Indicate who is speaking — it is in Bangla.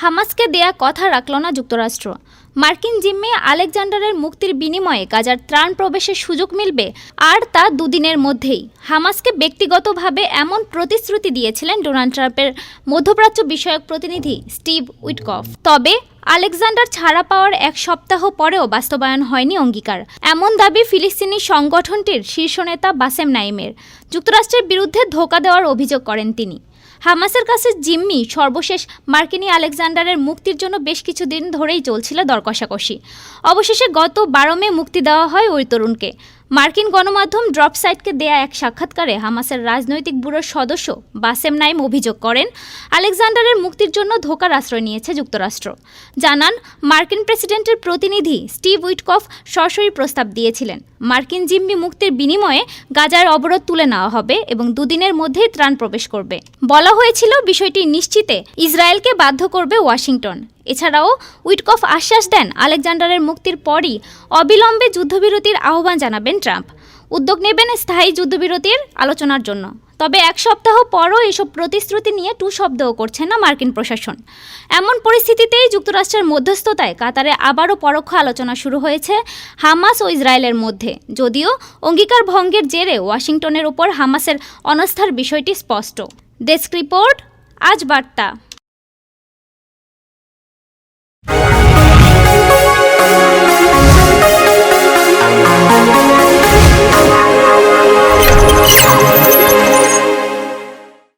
Speaker 1: হামাসকে দেয়া কথা রাখল না যুক্তরাষ্ট্র। মার্কিন জিম্মি আলেকজান্ডারের মুক্তির বিনিময়ে গাজার ত্রাণ প্রবেশের সুযোগ মিলবে আর তা দুদিনের মধ্যেই। হামাসকে ব্যক্তিগতভাবে এমন প্রতিশ্রুতি দিয়েছিলেন ডোনাল্ড ট্রাম্পের মধ্যপ্রাচ্য বিষয়ক প্রতিনিধি স্টিভ উইটকফ। তবে আলেকজান্ডার ছাড়া পাওয়ার এক সপ্তাহ পরেও বাস্তবায়ন হয়নি অঙ্গীকার। এমন দাবি ফিলিস্তিনি সংগঠনটির শীর্ষ নেতা বাসেম নাইমের। যুক্তরাষ্ট্রের বিরুদ্ধে ধোকা দেওয়ার অভিযোগ করেন তিনি। হামাসের কাছে জিম্মি সর্বশেষ মার্কিনী আলেকজান্ডারের মুক্তির জন্য বেশ কিছুদিন ধরেই চলছিল দরকষাকষি। অবশেষে গত বারো মে মুক্তি দেওয়া হয় ওই তরুণকে। মার্কিন গণমাধ্যম ড্রপ সাইটকে দেয়া এক সাক্ষাৎকারে হামাসের রাজনৈতিক ব্যুরোর সদস্য বাসেম নাইম অভিযোগ করেন, আলেকজান্ডারের মুক্তির জন্য ধোকার আশ্রয় নিয়েছে যুক্তরাষ্ট্র। জানান, মার্কিন প্রেসিডেন্টের প্রতিনিধি স্টিভ উইটকফ সরাসরি প্রস্তাব দিয়েছিলেন। মার্কিন জিম্মি মুক্তির বিনিময়ে গাজার অবরোধ তুলে নেওয়া হবে এবং দুদিনের মধ্যেই ত্রাণ প্রবেশ করবে। বলা হয়েছিল, বিষয়টি নিশ্চিতে ইসরায়েলকে বাধ্য করবে ওয়াশিংটন। এছাড়াও উইটকফ আশ্বাস দেন আলেকজান্ডারের মুক্তির পরই অবিলম্বে যুদ্ধবিরতির আহ্বান জানাবেন ট্রাম্প। উদ্যোগ নেবেন স্থায়ী যুদ্ধবিরতির আলোচনার জন্য। তবে এক সপ্তাহ পরও এসব প্রতিশ্রুতি নিয়ে টু শব্দও করছে না মার্কিন প্রশাসন। এমন পরিস্থিতিতেই যুক্তরাষ্ট্রের মধ্যস্থতায় কাতারে আবারও পরোক্ষ আলোচনা শুরু হয়েছে হামাস ও ইসরায়েলের মধ্যে। যদিও অঙ্গীকার ভঙ্গের জেরে ওয়াশিংটনের ওপর হামাসের অনাস্থার বিষয়টি স্পষ্ট। ডেস্ক রিপোর্ট, আজ বার্তা।